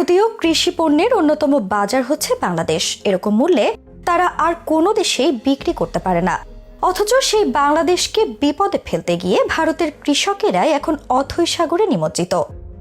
ভারতীয় কৃষি পণ্যের অন্যতম বাজার হচ্ছে বাংলাদেশ। এরকম মূল্যে তারা আর কোনো দেশেই বিক্রি করতে পারে না। অথচ সেই বাংলাদেশকে বিপদে ফেলতে গিয়ে ভারতের কৃষকেরাই এখন অথৈ সাগরে নিমজ্জিত।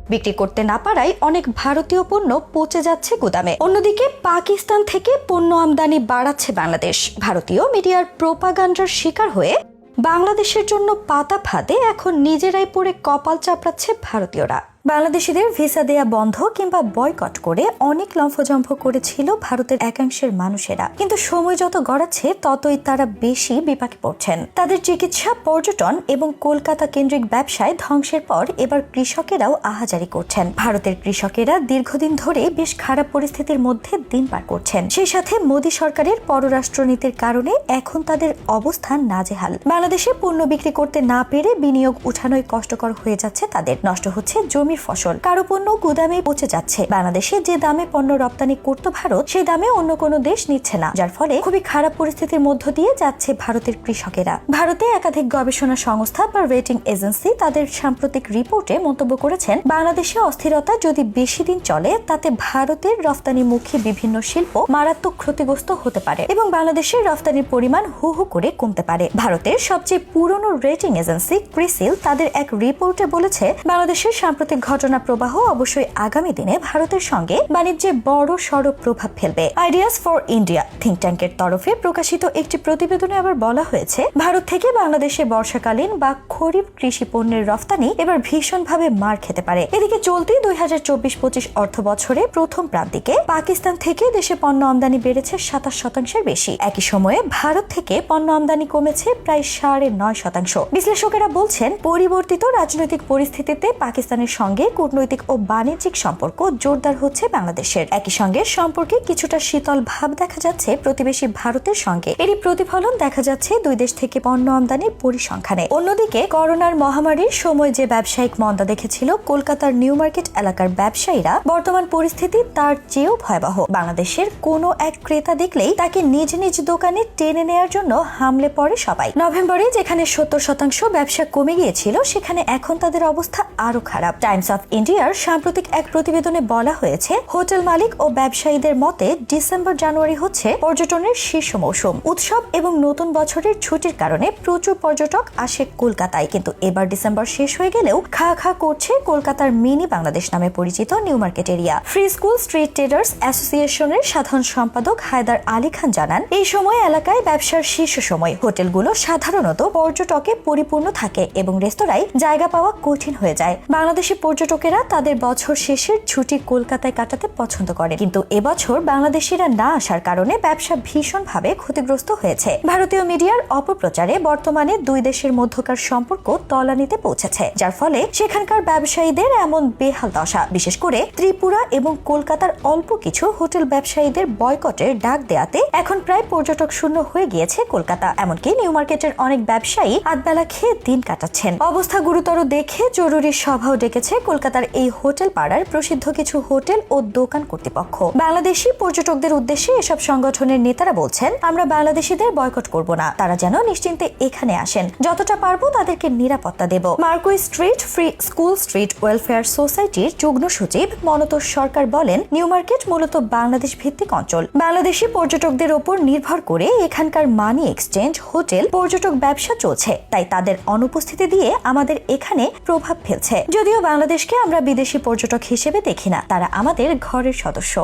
বিক্রি করতে না পারায় অনেক ভারতীয় পণ্য পচে যাচ্ছে গুদামে। অন্যদিকে পাকিস্তান থেকে পণ্য আমদানি বাড়াচ্ছে বাংলাদেশ। ভারতীয় মিডিয়ার প্রোপাগান্ডার শিকার হয়ে বাংলাদেশের জন্য পাতা ফাঁদে এখন নিজেরাই পড়ে কপাল চাপড়াচ্ছে ভারতীয়রা। বাংলাদেশিদের ভিসা দেয়া বন্ধ কিংবা বয়কট করে অনেক লম্ফজম্ফ করেছিল ভারতের একাংশের মানুষেরা। কিন্তু সময় যত গড়াচ্ছে, ততই তারা বেশি বিপাকে পড়ছেন। তাদের চিকিৎসা, পর্যটন এবং কলকাতা কেন্দ্রিক ব্যবসায় ধ্বংসের পর এবার কৃষকেরাও আহাজারি করছেন। ভারতের কৃষকেরা দীর্ঘদিন ধরে বেশ খারাপ পরিস্থিতির মধ্যে দিন পার করছেন। সেই সাথে মোদী সরকারের পররাষ্ট্রনীতির কারণে এখন তাদের অবস্থান নাজেহাল। বাংলাদেশে পণ্য বিক্রি করতে না পেরে বিনিয়োগ উঠানোই কষ্টকর হয়ে যাচ্ছে তাদের। নষ্ট হচ্ছে জমির ফসল। কারও পণ্য গুদামে পচে যাচ্ছে? বাংলাদেশে যে দামে পণ্য রপ্তানি করত ভারত সেই দামে অন্য কোনো দেশ নিচ্ছে না। যার ফলে খুবই খারাপ পরিস্থিতির মধ্য দিয়ে যাচ্ছে ভারতের কৃষকেরা। ভারতে একাধিক গবেষণা সংস্থা বা রেটিং এজেন্সি তাদের সাম্প্রতিক রিপোর্টে মন্তব্য করেছেন, বাংলাদেশে অস্থিরতা যদি বেশি দিন চলে, তাতে ভারতের রফতানিমুখী বিভিন্ন শিল্প মারাত্মক ক্ষতিগ্রস্ত হতে পারে এবং বাংলাদেশের রফতানির পরিমাণ হু হু করে কমতে পারে। ভারতের সবচেয়ে পুরনো রেটিং এজেন্সি ক্রিসিল তাদের এক রিপোর্টে বলেছে, বাংলাদেশের সাম্প্রতিক ঘটনা প্রবাহ অবশ্যই আগামী দিনে ভারতের সঙ্গে বাণিজ্যে বড় সড় প্রভাব ফেলবে। আইডিয়াস ফর ইন্ডিয়া থিঙ্ক ট্যাঙ্কের তরফে প্রকাশিত একটি প্রতিবেদনে আবার বলা হয়েছে, ভারত থেকে বাংলাদেশে বর্ষাকালীন বা খরিফ কৃষি পণ্যের রফতানি এবার ভীষণভাবে মার খেতে পারে। এদিকে চলতি দুই হাজার চব্বিশ পঁচিশ অর্থ বছরে প্রথম প্রান্তিকে পাকিস্তান থেকে দেশে পণ্য আমদানি বেড়েছে সাতাশ শতাংশের বেশি। একই সময়ে ভারত থেকে পণ্য আমদানি কমেছে প্রায় সাড়ে নয় শতাংশ। বিশ্লেষকেরা বলছেন, পরিবর্তিত রাজনৈতিক পরিস্থিতিতে পাকিস্তানের সঙ্গে কূটনৈতিক ও বাণিজ্যিক সম্পর্ক জোরদার হচ্ছে বাংলাদেশের। একই সঙ্গে সম্পর্কে কিছুটা শীতল ভাব দেখা যাচ্ছে প্রতিবেশী ভারতের সঙ্গে। এরই প্রতিফলন দেখা যাচ্ছে দুই দেশ থেকে পণ্য আমদানির পরিসংখ্যানে। অন্যদিকে করোনার মহামারীর সময় যে ব্যবসায়িক মন্দা দেখেছিল কলকাতার নিউ মার্কেট এলাকার ব্যবসায়ীরা, বর্তমান পরিস্থিতি তার চেয়েও ভয়াবহ। বাংলাদেশের কোনো এক ক্রেতা দেখলেই তাকে নিজ নিজ দোকানে টেনে নেয়ার জন্য হামলে পড়ে সবাই। নভেম্বরে যেখানে সত্তর শতাংশ ব্যবসা কমে গিয়েছিল, সেখানে এখন তাদের অবস্থা আরও খারাপ। টাইমস অফ ইন্ডিয়ার সাম্প্রতিক এক প্রতিবেদনে বলা হয়েছে, হোটেল মালিক ও ব্যবসায়ীদের মতে ডিসেম্বর জানুয়ারি হচ্ছে পর্যটনের শীর্ষ মৌসুম। উৎসব এবং নতুন বছরের ছুটির কারণে প্রচুর পর্যটক আসে কলকাতায়। কিন্তু এবার ডিসেম্বর শেষ হয়ে গেলেও খা খা করছে কলকাতার মিনি বাংলাদেশ নামে পরিচিত new market area. Free school street traders অ্যাসোসিয়েশনের সাধারণ সম্পাদক হায়দার আলী খান জানান, এই সময় এলাকায় ব্যবসার শীর্ষ সময়। হোটেলগুলো সাধারণত পর্যটকে পরিপূর্ণ থাকে এবং রেস্তোরাঁয় জায়গা পাওয়া কঠিন হয়ে যায়। বাংলাদেশি পর্যটকেরা তাদের বছর শেষের ছুটি কলকাতায় কাটাতে পছন্দ করে কিন্তু এবছর বাংলাদেশিরা না আসার কারণে ব্যবসা ভীষণভাবে ক্ষতিগ্রস্ত হয়েছে। ভারতীয় মিডিয়ার অপপ্রচারে বর্তমানে দুই দেশের মধ্যকার সম্পর্ক তলানিতে পৌঁছেছে, যার ফলে সেখানকার ব্যবসায়ীদের এমন বেহাল দশা। বিশেষ করে ত্রিপুরা এবং কলকাতার অল্প কিছু হোটেল ব্যবসায়ীদের বয়কটের ডাক দেয়াতে এখন প্রায় পর্যটক শূন্য হয়ে গিয়েছে কলকাতা। এমনকি নিউ মার্কেটের অনেক ব্যবসায়ী আধবেলা খেয়ে দিন কাটাচ্ছেন। অবস্থা গুরুতর দেখে জরুরি সভাও ডেকেছে কলকাতার এই হোটেল পাড়ার প্রসিদ্ধ কিছু হোটেল ও দোকান কর্তৃপক্ষ। বাংলাদেশি পর্যটকদের উদ্দেশ্যে এসব সংগঠনের নেতারা বলছেন, আমরা বাংলাদেশিদের বয়কট করব না। তারা যেন নিশ্চিন্তে এখানে আসেন। যতটা পারব তাদেরকে নিরাপত্তা দেব। Marquis street, free school street welfare সোসাইটির যুগ্ম সচিব মনতোষ সরকার বলেন, নিউ মার্কেট মূলত বাংলাদেশ ভিত্তিক অঞ্চল। বাংলাদেশি পর্যটকদের ওপর নির্ভর করে এখানকার মানি এক্সচেঞ্জ, হোটেল, পর্যটক ব্যবসা চলছে। তাই তাদের অনুপস্থিতি দিয়ে আমাদের এখানে প্রভাব ফেলছে। যদিও বাংলাদেশকে আমরা বিদেশি পর্যটক হিসেবে দেখি না তারা আমাদের ঘরের সদস্য।